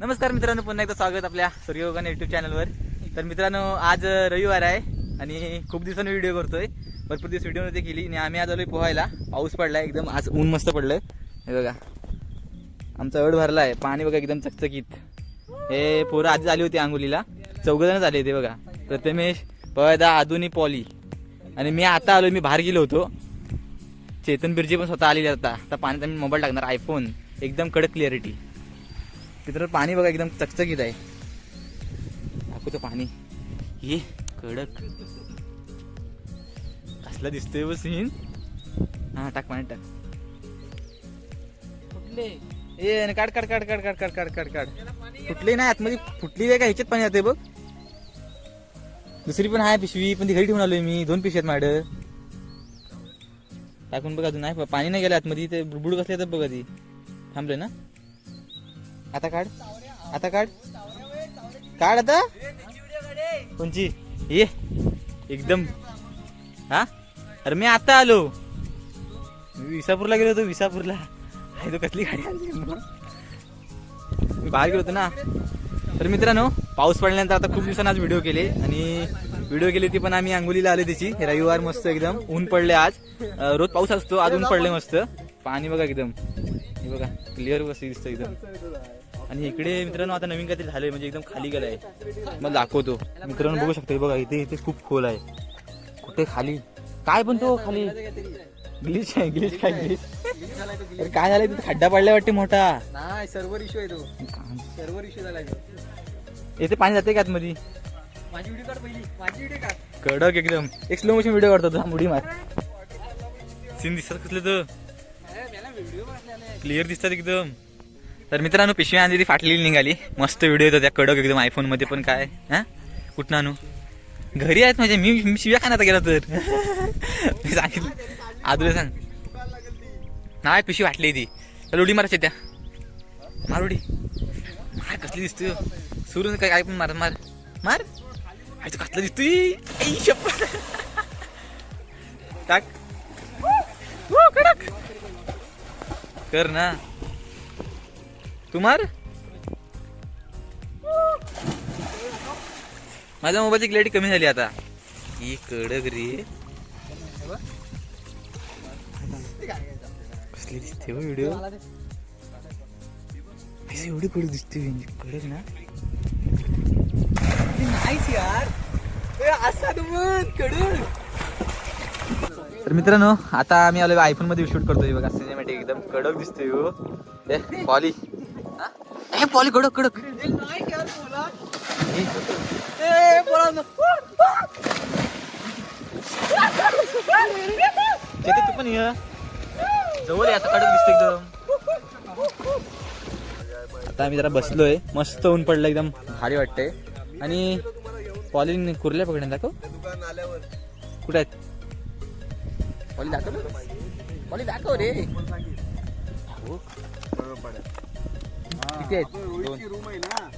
नमस्कार मित्रांनो पुन्हा एकदा स्वागत आपल्या सूर्ययोगाने युट्यूब चॅनलवर तर मित्रांनो आज रविवार आहे आणि खूप दिवसांनी व्हिडिओ करतोय. भरपूर दिवस व्हिडिओ नव्हती केली आणि आम्ही आज आलोय पोहायला. पाऊस पडलाय एकदम आज ऊन मस्त पडलंय हे बघा. आमचा एवढ भरला आहे पाणी बघा एकदम चकचकीत. हे पोरं आधी आली होती अंगुलीला चौघजणच आले ते बघा. प्रथमेश पवदा अधुनी पॉली. आणि मी आता आलोय मी बाहेर गेलो होतो. चेतन बिर्जी पण स्वतः आलेली आता. आता पाण्यात आम्ही मोबाईल टाकणार आयफोन एकदम कडक क्लिअरिटी मित्रांनो पाणी बघा एकदम चकचकीत आहे. दाखवतो पाणी. ये कडक. कसला दिसतोय व सीन हा टाक पाणी टाक. ए आणि काढ काढ काढ काढ काढ काढ काढ काढ. काढ फुटली नाही आतमध्ये फुटली आहे का ह्याच्यात पाणी जाते बघ. दुसरी पण आहे पिशवी पण ती घरी ठेवून आलोय मी. दोन पिशवी आहेत माझ्याकडं. टाकून बघा अजून. नाही पाणी नाही गेलं आतमध्ये. ते बुडबुड कसले तर बघा ती थांबले ना? आता काढ. आता काढ. काढ आता. कोणची? ये. एकदम. हा? अरे मी आता आलो. मी विसापूरला गेलो होतो विसापूरला. आहे तो कसली गाडी आली मी बाहेर गेलो होतो ना. तर मित्रांनो पाऊस पडल्यानंतर आता खूप दिवसांनी आज व्हिडिओ केले. आणि व्हिडिओ केली ती पण आम्ही अंगोलीला आले त्याची. रविवार मस्त एकदम. ऊन पडले आज. रोज पाऊस असतो आज ऊन पडले मस्त. पाणी बघा एकदम. हे बघा क्लिअर कसं दिसतं एकदम. आणि इकडे मित्रांनो आता नवीन काहीतरी झालंय म्हणजे एकदम खाली गेलाय. मग दाखवतो. मित्रांनो बघू शकतो बघा इथे इथे खूप खोल आहे. कुठे खाली? काय पण तो खाली? ग्लिच आहे ग्लिच काय ग्लिच? अरे काय झालंय? तिथे खड्डा पडलाय वाटते मोठा. नाही सर्व्हर इश्यू आहे तो. सर्व्हर इश्यू झाला येथे पाणी जाते का आतमध्ये? माझी व्हिडिओ काढ पहिली. माझी व्हिडिओ काढ. कडक एकदम. एक स्लो मोशन व्हिडिओ काढतो तुझा मुडी मार. सीन दिसत कसले तर? क्लिअर दिसतात एकदम. तर मित्रांनो पिशवी आणली ती फाटलेली निघाली. मस्त व्हिडिओ येतो त्या कडक एकदम आयफोनमध्ये पण काय. हा? कुठं आणू? घरी आहेत म्हणजे मी मी शिव्या खाण्यात गेला तर. मी सांगितलं. आदुला सांग. नाही पिशवी वाटली ती. तर उडी मारायची त्या. मार उडी. मार कसली दिसतोय? सुरू काय काय पण मार मार. मार. आय तू कसला दिसतोय? टाक. कडक. कर ना. तू मार माझ्या मोबाईलची क्लॅरिटी कमी झाली आता. ही कडक रे. कसली दिसते हो व्हिडिओ एवढी कडक दिसते कडक ना? नाहीच यार. असा तर मित्रांनो आता आम्ही आलो आयफोनमध्ये शूट करतोय. बघा सिनेमॅटिक एकदम कडक दिसतोय हो. पॉली हे ए पॉली कडक कडक नाही तू पण ये जवळ आता कडक दिसतो एकदम. आता आम्ही जरा बसलोय. मस्त ऊन पडलं एकदम. भारी वाटतंय. आणि पॉलिन कुर्ल्या पकडून दाखव. कुठे आहेत? पॉली दाखव पॉली दाखव रे. किती आहेत. दोन. रूम आहे ना.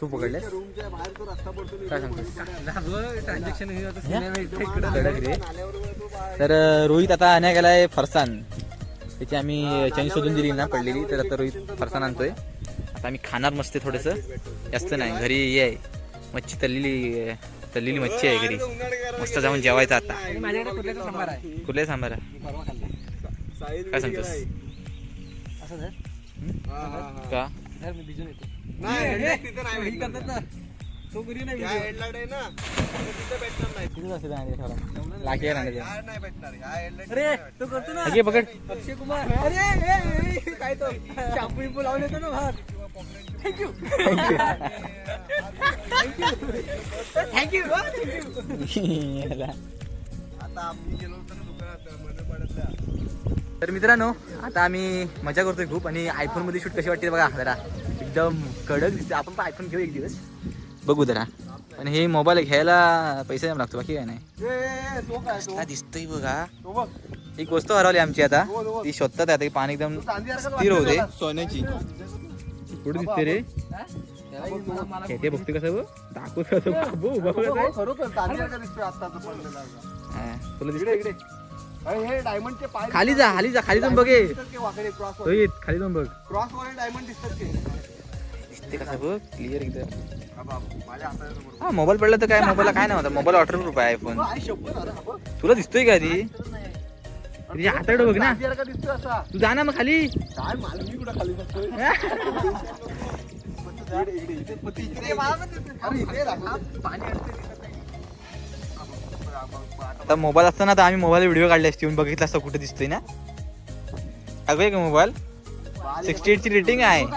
तू पकडले रूमच्या बाहेर तो रस्ता पडतो काय सांगतोस? ट्रान्झॅक्शन कडक रे. तर रोहित आता आणण्या गेलाय फरसान. त्याची आम्ही चैन शोधून दिली ना पडलेली तर आता रोहित फरसान आणतोय. आता आम्ही खाणार मस्त थोडस. जास्त नाही घरी हे आहे मच्छी तल्लेली तल्लेली मच्छी आहे घरी. मस्त जाऊन जेवायचं आता. माझ्याकडे कुठल्याचा सांबार आहे? काय सांगतोस? का? धर मी भिजून येतो. नाही तिथे नाही करतात ना तो घरी नाही हेडलाईट आहे ना तिथे भेटणार नाही. लाखे राहण्याचं. नाही भेटणार. अरे तो करतो ना. अगे पकड. अक्षय कुमार. अरे काय तो? शॅम्पू बिम्पू लावून येतो ना बाहेर. Thank you thank you thank you. आता आम्ही गेलो होतो तर मित्रांनो आता आम्ही मजा करतोय खूप आणि आयफोनमध्ये शूट कशी वाटते बघा जरा एकदम कडक दिसते. आपण पण आयफोन घेऊ एक दिवस. बघू जरा. पण हे मोबाईल घ्यायला पैसे द्यावा लागतो बाकी काय नाही. दिसतोय बघा. तो बघ. एक वस्तू हरवली आमची आता. ती शोधतात आता पाणी एकदम स्थिर होऊ दे सोन्याची. कुठे दिसते रे? हे ते बघते कसं बघ? दाखव कसं हा, तुला इकडे दिसते हे डायमंडचे पाय खाली जा खाली जा खाली जाऊन बघे. वाकडे क्रॉस रोहित खाली जाऊन बघ. क्रॉस वर डायमंड दिसतात की? दिसते कसं बघ क्लिअर एकदम. हा मोबाईल पडला तर काय? मोबाईलला काय नाही होता? मोबाईल वॉटर प्रूफ आहे हा बघ. तुला दिसतोय का ती तुझ्या हाताकडे बघ ना. तू जा ना मग खाली. खाली आता आता मोबाईल असताना तर आम्ही मोबाईल व्हिडिओ काढले असते येऊन बघितला असता कुठे दिसतोय ना? अगं का मोबाईल? सिक्स्टी एट ची रेटिंग आहे.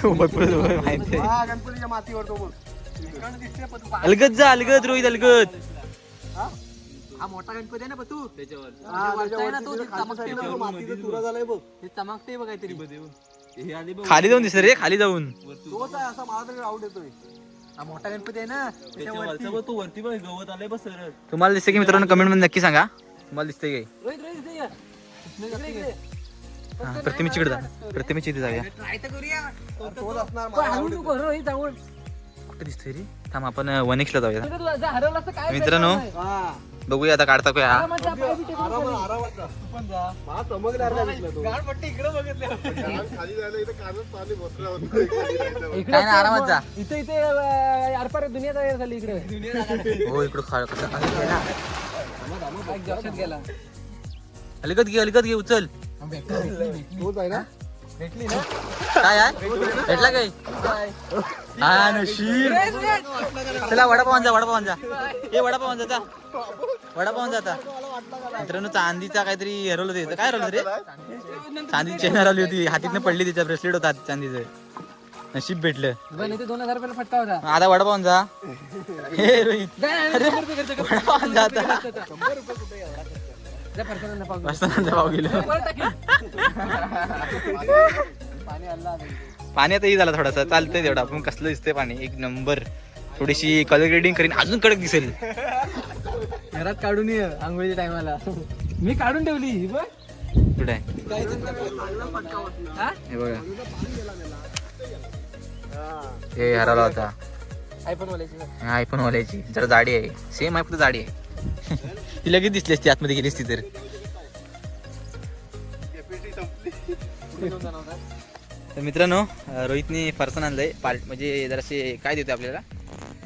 माहिती अलगद जा अलगद रोहित अलगद. हा? हा मोठा गणपती आहे ना तू? त्याच्यावर. हा, चमकते बघ. काहीतरी हे खाली जाऊन दिसत रे खाली जाऊन. असा मला तरी आउट येतोय. हा मोठा गणपती आहे ना त्याच्यावरती. तो वरती बघ गवत आलंय बस सरळ तुम्हाला दिसते की मित्रांनो कमेंटमध्ये नक्की सांगा. तुम्हाला दिसतंय काय रोहित, रोहित, इथे ये. इकडे, इकडे. हा प्रतिमेची इकडे जा. प्रतिमेची इथे जाऊया. ट्राय तर करूया. तोच असणार पण मला हलवू out नको, रोहित, जाऊन. कुठे दिसतोय रे. थांब आपण वन एक्सला जाऊया. तुला हरवलं काय मित्रांनो. हा. बघूया आता काढता का आरामात जा, पाय बी टेकून आरामात खाली. आरामात जा. मला चमकदार नाही दिसला तो. खाली जायला इथं कानच पाणी बसलं होतं. खाली जायचं. इकडे काय आरामात जा. इथे इथे अं, आरपार दुनिया तयार झाली इकडे हो इकडं खा कसं- अरे गेला. अलगद घे अलगद घे उचल तोच आहे ना भेटली ना काय आहे भेटला काय हा नशीब. चला वडापावन जा वडापावन जा. ए वडापावन जा जा. वडापावन जा आता. मित्रांनो चांदीचा काहीतरी हरवलं ते काय हरवलं रे? चांदी चेन हरवली होती. हातीतनं पडली तिच्या ब्रेसलेट होता चांदीचं. नशीब भेटलं. दोन हजार रुपयाला फटका होता. आता वडापावन जा. हे रोहित. कर. वडापावन जा आता. पाव गेलो. पाणी आलं आहे. पाणी आता ही झाला थोडासा. चालतंय तेवढा. आपण कसलं दिसतंय पाणी? एक नंबर. थोडीशी कलर ग्रेडिंग करीन. अजून कडक दिसेल. घरात काढून ये आंघोळीच्या टायमाला. मी काढून ठेवली ही बघ. कुठे? आहे हा? हे बघा. हा. हरवला होता. आयफोन वाल्याची आयफोन वाल्याची जरा जाडी आहे. सेम आहे फक्त जाडी आहे. ती लगेच दिसली असती. आतमध्ये गेली असती तर. तर मित्रांनो रोहितने फरसन आणलंय. पार्ट म्हणजे जरासे काय देतो आपल्याला?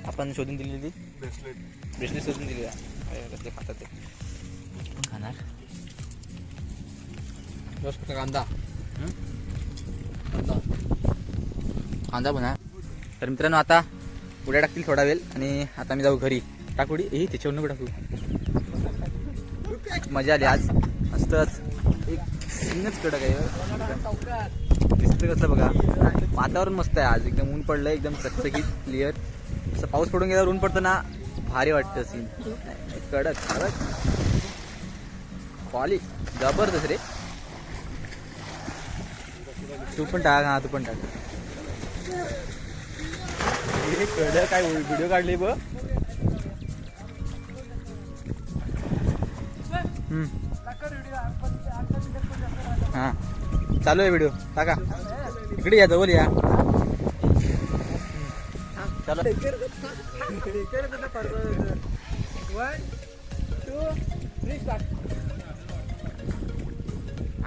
आपण शोधून दिलेली Bracelet. ब्रेसलेट शोधून दिली कसले खातात ते. खाणार. कांदा. हं? कांदा. बना तर मित्रांनो आता उड्या टाकतील थोडा वेळ आणि आता मी जाऊ घरी. टाकू उडी ए त्याच्यावर नको टाकू. मजा आली आज. मस्तच. एक सीनच कडक आहे. दिसतं कसं बघा. वातावरण मस्त आहे आज. एकदम ऊन पडलं एकदम चकचकीत क्लिअर असं पाऊस पडून गेल्यावर ऊन पडतं ना भारी वाटतं सीन कडक कडक. क्वाली जबरदस्त रे. तू पण टाक हा तू पण टाक. कडक काय व्हिडिओ काढले बघ. हम्म. हा. चालू आहे व्हिडिओ टाका. इकडे या जवळ या. चालू.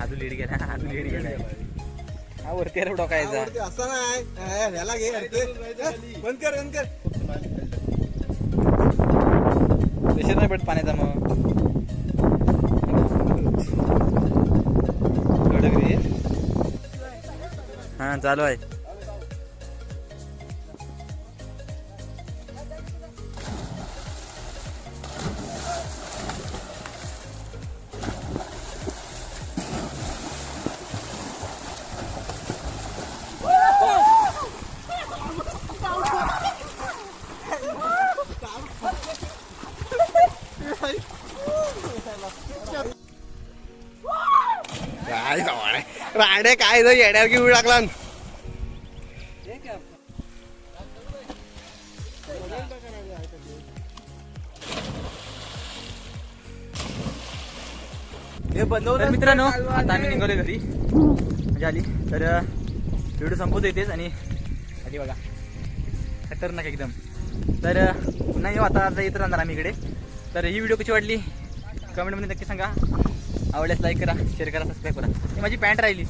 आजू लीड गेला आजू लीड गेला. हा वरती अरे डोकायचा असं नाही. ह्याला घे. बंद कर बंद कर. प्रेशर नाही पडत पाण्याचा मग. रे हा चालू आहे. राणे काय रे, येड्यावर घेऊन टाकला हे तर मित्रांनो आता आम्ही निघालो घरी. मजा आली. तर व्हिडिओ संपवतो येतेच आणि आधी बघा. खतरनाक एकदम. तर पुन्हा येऊ. आता आता येत राहणार आम्ही इकडे. तर ही व्हिडिओ कशी वाटली? कमेंटमध्ये नक्की सांगा. आवडल्यास लाईक करा शेअर करा सबस्क्राईब करा. ही माझी पॅन्ट राहिली.